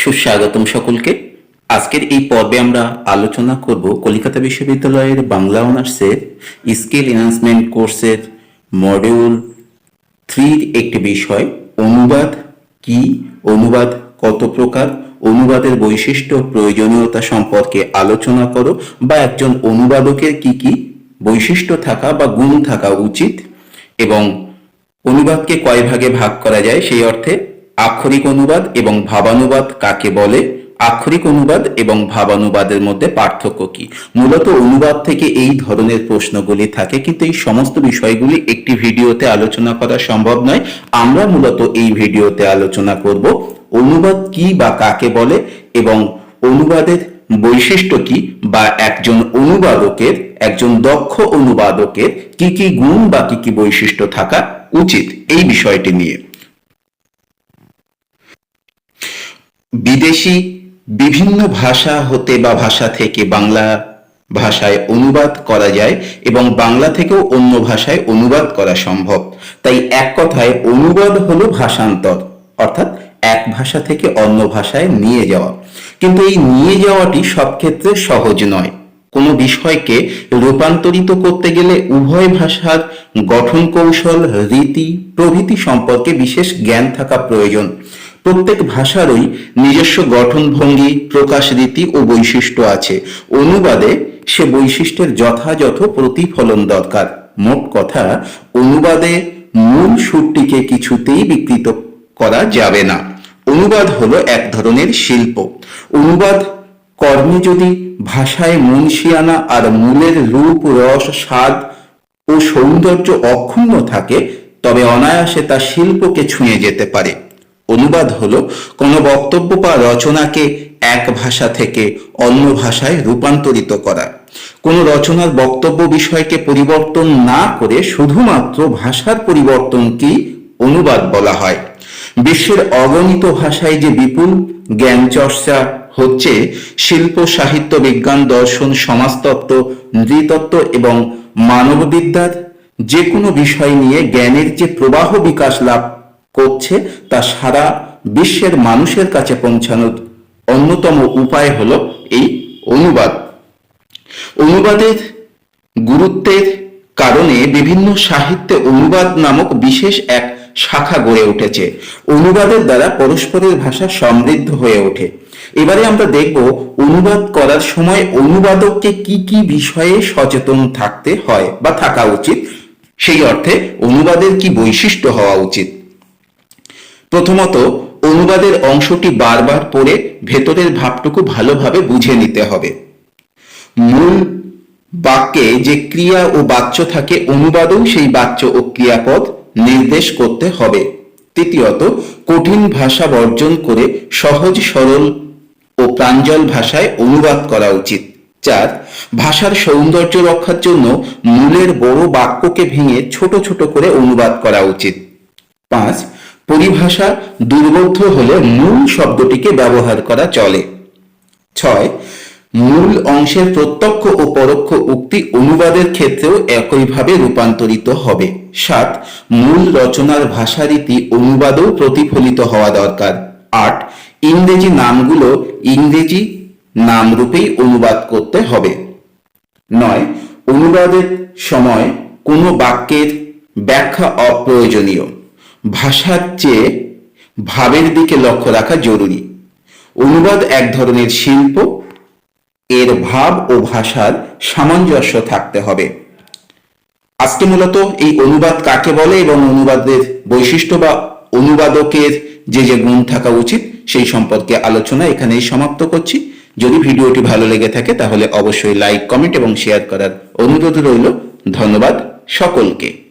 সুস্বাগতম সকলকে। আজকের এই পর্বে আমরা আলোচনা করব কলিকাতা বিশ্ববিদ্যালয়ের বাংলা অনার্সের স্কিল এনহান্সমেন্ট কোর্সের মডিউল থ্রির একটি বিষয়, অনুবাদ কি, অনুবাদ কত প্রকার, অনুবাদের বৈশিষ্ট্য, প্রয়োজনীয়তা সম্পর্কে আলোচনা করো বা একজন অনুবাদকের কি কি বৈশিষ্ট্য থাকা বা গুণ থাকা উচিত এবং অনুবাদকে কয় ভাগে ভাগ করা যায় সেই অর্থে আক্ষরিক অনুবাদ এবং ভাবানুবাদ কাকে বলে? আক্ষরিক অনুবাদ এবং ভাবানুবাদের মধ্যে পার্থক্য কি? মূলত অনুবাদ থেকে এই ধরনের প্রশ্নগুলি থাকে, কিন্তু এই সমস্ত বিষয়গুলি একটি ভিডিওতে আলোচনা করা সম্ভব নয়। আমরা মূলত এই ভিডিওতে আলোচনা করব অনুবাদ কি বা কাকে বলে এবং অনুবাদের বৈশিষ্ট্য কি বা একজন অনুবাদকের, একজন দক্ষ অনুবাদকের কি কি গুণ বা কি কি বৈশিষ্ট্য থাকা উচিত এই বিষয়টি নিয়ে। বিদেশি বিভিন্ন ভাষা হতে বা ভাষা থেকে বাংলা ভাষায় অনুবাদ করা যায় এবং বাংলা থেকেও অন্য ভাষায় অনুবাদ করা সম্ভব। তাই এক কথায় অনুবাদ হলো ভাষান্তর, অর্থাৎ এক ভাষা থেকে অন্য ভাষায় নিয়ে যাওয়া। কিন্তু এই নিয়ে যাওয়াটি সব ক্ষেত্রে সহজ নয়। কোনো বিষয়কে রূপান্তরিত করতে গেলে উভয় ভাষার গঠন কৌশল, রীতি, প্রভৃতি সম্পর্কে বিশেষ জ্ঞান থাকা প্রয়োজন। প্রত্যেক ভাষারই নিজস্ব গঠনভঙ্গি, প্রকাশ রীতি ও বৈশিষ্ট্য আছে। অনুবাদে সে বৈশিষ্ট্যের যথাযথ প্রতিফলন দরকার। মোট কথা, অনুবাদে মূল সুরটিকে কিছুতেই বিকৃত করা যাবে না। অনুবাদ হলো এক ধরনের শিল্প। অনুবাদ কর্মে যদি ভাষায় মুন্সিয়ানা আর মূলের রূপ, রস, স্বাদ ও সৌন্দর্য অক্ষুণ্ণ থাকে, তবে অনায়াসে তা শিল্পকে ছুঁয়ে যেতে পারে। অনুবাদ হলো, কোনো বক্তব্য বা রচনাকে এক ভাষা থেকে অন্য ভাষায় রূপান্তরিত করা। কোনো রচনার বক্তব্য বিষয়কে পরিবর্তন না করে শুধুমাত্র ভাষার পরিবর্তনকেই অনুবাদ বলা হয়। বিশ্বের অগণিত ভাষায় যে বিপুল জ্ঞান চর্চা হচ্ছে, শিল্প, সাহিত্য, বিজ্ঞান, দর্শন, সমাজতত্ত্ব, নৃতত্ত্ব এবং মানববিদ্যার যে কোনো বিষয় নিয়ে জ্ঞানের যে প্রবাহ বিকাশ লাভ করছে তা সারা বিশ্বের মানুষের কাছে পৌঁছানোর অন্যতম উপায় হল এই অনুবাদ। অনুবাদের গুরুত্বের কারণে বিভিন্ন সাহিত্যে অনুবাদ নামক বিশেষ এক শাখা গড়ে উঠেছে। অনুবাদের দ্বারা পরস্পরের ভাষা সমৃদ্ধ হয়ে ওঠে। এবারে আমরা দেখব অনুবাদ করার সময় অনুবাদককে কি কি বিষয়ে সচেতন থাকতে হয় বা থাকা উচিত। সেই অর্থে অনুবাদের কি বৈশিষ্ট্য হওয়া উচিত। প্রথমত, অনুবাদের অংশটি বারবার পড়ে ভেতরের ভাবটুকু ভালোভাবে বুঝে নিতে হবে। মূল বাক্যে যে ক্রিয়া ও বাচ্য থাকে, অনুবাদেও সেই বাচ্য ও ক্রিয়াপদ নির্দেশ করতে হবে। তৃতীয়ত, কঠিন ভাষা বর্জন করে সহজ, সরল ও প্রাঞ্জল ভাষায় অনুবাদ করা উচিত। চার, ভাষার সৌন্দর্য রক্ষার জন্য মূলের বড় বাক্যকে ভেঙে ছোট ছোট করে অনুবাদ করা উচিত। পাঁচ, পরিভাষা দুর্বোধ্য হলে মূল শব্দটিকে ব্যবহার করা চলে। ছয়, মূল অংশের প্রত্যক্ষ ও পরোক্ষ উক্তি অনুবাদের ক্ষেত্রেও একইভাবে রূপান্তরিত হবে। সাত, মূল রচনার ভাষারীতি অনুবাদেও প্রতিফলিত হওয়া দরকার। আট, ইংরেজি নামগুলো ইংরেজি নামরূপেই অনুবাদ করতে হবে। নয়, অনুবাদের সময় কোনো বাক্যের ব্যাখ্যা অপ্রয়োজনীয়। ভাষার চেয়ে ভাবের দিকে লক্ষ্য রাখা জরুরি। অনুবাদ এক ধরনের শিল্প, এর ভাব ও ভাষার সামঞ্জস্য থাকতে হবে। আজকে মূলত এই অনুবাদ কাকে বলে এবং অনুবাদের বৈশিষ্ট্য বা অনুবাদকের যে যে গুণ থাকা উচিত সেই সম্পর্কে আলোচনা এখানেই সমাপ্ত করছি। যদি ভিডিওটি ভালো লেগে থাকে তাহলে অবশ্যই লাইক, কমেন্ট এবং শেয়ার করার অনুরোধ রইল। ধন্যবাদ সকলকে।